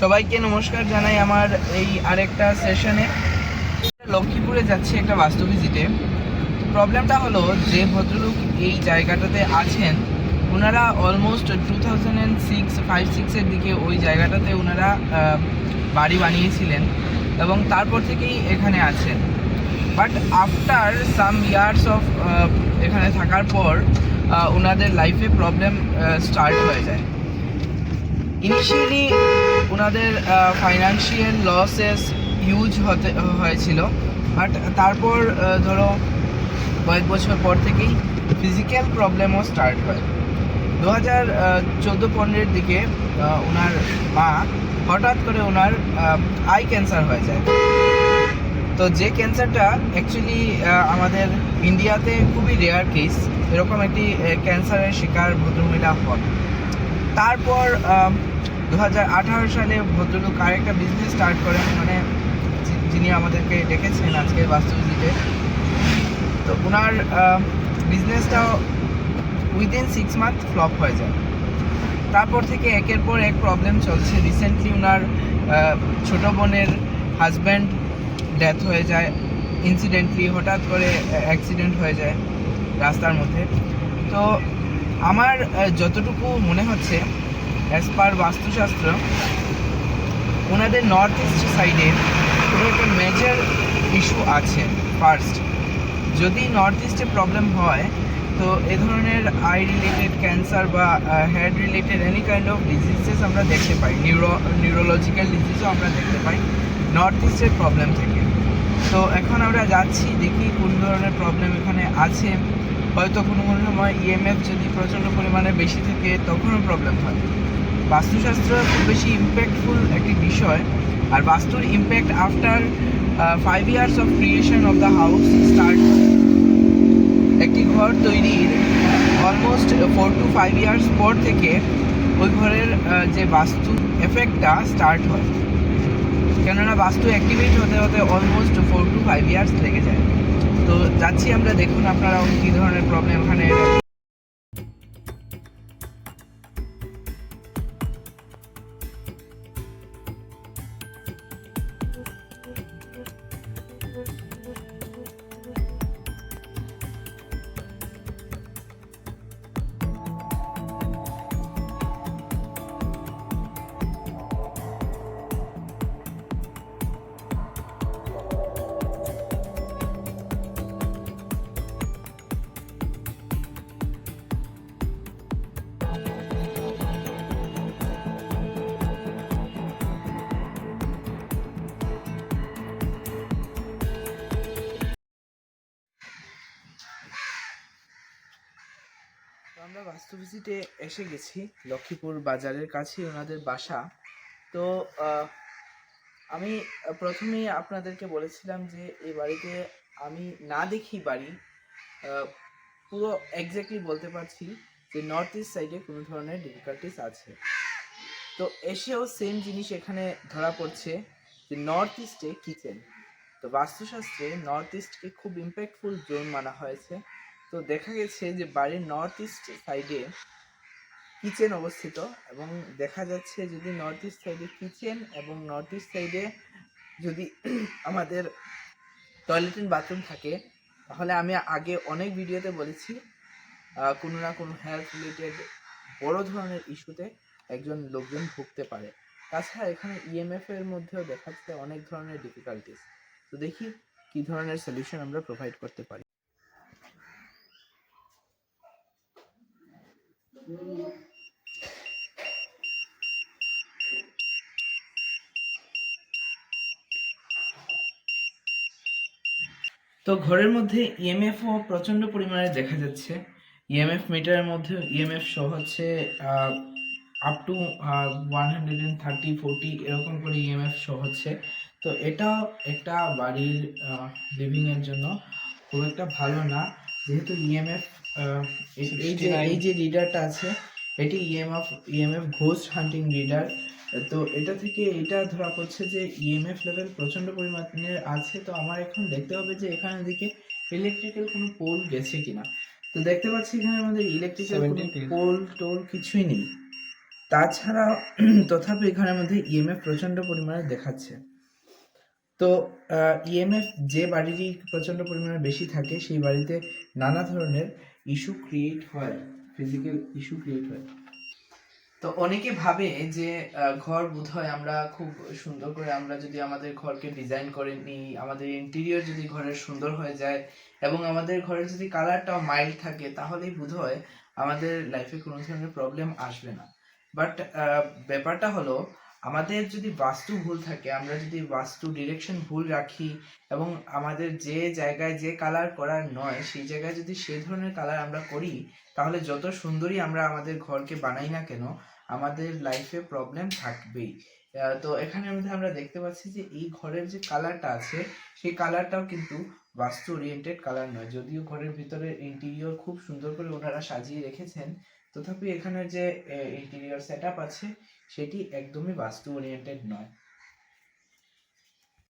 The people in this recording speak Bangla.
সবাইকে নমস্কার জানাই আমার এই আরেকটা সেশনে লক্ষ্মীপুরে যাচ্ছি একটা বাস্তু ভিজিটে প্রবলেমটা হলো যে ভদ্রলোক এই জায়গাটাতে আছেন ওনারা almost two thousand and six five সিক্সের দিকে ওই জায়গাটাতে ওনারা বাড়ি বানিয়েছিলেন এবং তারপর থেকেই এখানে আছেন। But after some years of এখানে থাকার পর ওনাদের লাইফে প্রবলেম স্টার্ট হয়ে যায়। ইনিশিয়ালি ওনাদের ফাইন্যান্সিয়াল লসেস হিউজ হতে, হয়েছিল। বাট তারপর ধরো, কয়েক বছর পর থেকেই ফিজিক্যাল প্রবলেমও স্টার্ট হয়। দু হাজার চোদ্দ পনেরোর দিকে ওনার মা হঠাৎ করে ওনার আই ক্যান্সার হয়ে যায়। তো যে ক্যান্সারটা অ্যাকচুয়ালি আমাদের ইন্ডিয়াতে খুবই রেয়ার কেস এরকম একটি ক্যান্সারের শিকার ভদ্রমহিলা হন। তারপর দু হাজার আঠারো সালে ভদ্রলোক আরেকটা বিজনেস স্টার্ট করেন মানে যিনি আমাদেরকে ডেকেছেন আজকের বাস্তু তো ওনার বিজনেসটা উইদিন সিক্স মান্থ ফ্লপ হয়ে যায়। তারপর থেকে একের পর এক প্রবলেম চলছে। রিসেন্টলি ওনার ছোট বোনের হাজব্যান্ড ডেথ হয়ে যায়। ইনসিডেন্টলি হঠাৎ করে অ্যাক্সিডেন্ট হয়ে যায় রাস্তার মধ্যে। তো আমার যতটুকু মনে হচ্ছে অ্যাজ পার বাস্তুশাস্ত্র ওনাদের নর্থ ইস্ট সাইডে কোনো একটা মেজর ইস্যু আছে ফার্স্ট যদি নর্থ ইস্টে প্রবলেম হয়, তো এ ধরনের আই রিলেটেড ক্যান্সার বা head related any kind of diseases আমরা দেখতে পাই নিউরো নিউরোলজিক্যাল ডিজিজও আমরা দেখতে পাই নর্থ ইস্টের প্রবলেম থেকে। তো এখন আমরা যাচ্ছি, দেখি কোন ধরনের প্রবলেম এখানে আছে। হয়তো কোনো কোনো সময় ইএমএফ যদি প্রচণ্ড পরিমাণে বেশি থাকে, তখনও প্রবলেম হয়। বাস্তুশাস্ত্র খুব বেশি ইম্প্যাক্টফুল একটি বিষয়। আর বাস্তুর impact after five years of creation of the house start একটি ঘর তৈরির almost four to five years পর থেকে ওই ঘরের যে বাস্তু এফেক্টটা স্টার্ট হয়। কেননা বাস্তু অ্যাক্টিভেট হতে হতে almost four to five years লেগে যায়। তো যাচ্ছি আমরা, দেখুন আপনারা কী ধরনের প্রবলেম এখানে আমরা বাস্তু ভিজিটে এসে গেছি, লক্ষ্মীপুর বাজারের কাছে ওনাদের বাসা। তো আমি প্রথমেই আপনাদেরকে বলেছিলাম যে এই বাড়িতে আমি না দেখি বাড়ি পুরো এক্স্যাক্টলি বলতে পারছি যে নর্থ ইস্ট সাইডে কোনো ধরনের ডিফিকাল্টিস আছে। তো এসেও সেম জিনিস এখানে ধরা পড়ছে যে নর্থ ইস্টে কিচেন তো বাস্তুশাস্ত্রে নর্থ ইস্টকে খুব ইম্প্যাক্টফুল জোন মানা হয়েছে। তো দেখা গেছে যে বাড়ির নর্থ ইস্ট সাইডে কিচেন অবস্থিত এবং দেখা যাচ্ছে যদি নর্থ ইস্ট সাইডে কিচেন এবং নর্থ ইস্ট সাইডে যদি আমাদের টয়লেট অ্যান্ড বাথরুম থাকে, তাহলে আমি আগে অনেক ভিডিওতে বলেছি কোনো না কোনো হেলথ রিলেটেড বড় ধরনের ইস্যুতে একজন লোকজন ভুগতে পারে। তাছাড়া এখানে ইএমএফ এর মধ্যেও দেখাচ্ছে অনেক ধরনের ডিফিকাল্টিস তো দেখি কি ধরনের সলিউশন আমরা প্রোভাইড করতে পারি। তো ঘরের মধ্যে ইএমএফও প্রচণ্ড পরিমাণে দেখা যাচ্ছে। ইএমএফ মিটারের মধ্যে ইএমএফ শো হচ্ছে up to one hundred and thirty forty এরকম করে ইএমএফ শো হচ্ছে। তো এটাও একটা বাড়ির লিভিংয়ের জন্য খুব একটা ভালো না। যেহেতু ইএমএফ এই যে এই যে রিডারটা আছে এটি E EMF EMF ghost hunting reader তো এটা থেকে এটা ধরা পড়ছে যে ইএমএফ লেভেল প্রচণ্ড পরিমাণের আছে। তো আমার এখন দেখতে হবে যে এখানে দিকে ইলেকট্রিক্যাল কোনো পোল গেছে কিনা। তো দেখতে পাচ্ছি এখানে আমাদের ইলেকট্রিক্যাল 17 পোল টোল কিছুই নেই। তাছাড়া তথাপি এখানের মধ্যে ইএমএফ প্রচণ্ড পরিমাণে দেখাচ্ছে। তো ইএমএফ যে বাড়িরই প্রচণ্ড পরিমাণে বেশি থাকে সেই বাড়িতে নানা ধরনের ইস্যু ক্রিয়েট হয় ফিজিক্যাল ইস্যু ক্রিয়েট হয়। তো অনেকে ভাবে যে ঘর বোধ হয় আমরা খুব সুন্দর করে আমরা যদি আমাদের ঘরকে ডিজাইন করে নিই, আমাদের ইন্টেরিয়র যদি ঘরের সুন্দর হয়ে যায় এবং আমাদের ঘরের যদি কালারটাও মাইল্ড থাকে, তাহলেই বোধ হয় আমাদের লাইফে কোনো ধরনের প্রবলেম আসবে না। বাট ব্যাপারটা হলো আমাদের যদি বাস্তু ভুল থাকে, আমরা যদি বাস্তু ডিরেকশন ভুল রাখি এবং আমাদের যে জায়গায় যে কালার করার নয়, সেই জায়গায় যদি সেই ধরনের কালার আমরা করি, তাহলে যত সুন্দরই আমরা আমাদের ঘরকে বানাই না কেন, আমাদের লাইফে প্রবলেম থাকবেই। তো এখানে মধ্যে আমরা দেখতে পাচ্ছি যে এই ঘরের যে কালারটা আছে, সেই কালারটাও কিন্তু বাস্তু ওরিয়েন্টেড কালার নয়, যদিও ঘরের ভিতরে ইন্টেরিয়র খুব সুন্দর করে ওনারা সাজিয়ে রেখেছেন, তথাপি এখানে যে ইন্টেরিয়র সেট আছে, সেটি একদমই বাস্তু ওরিয়েন্টেড নয়।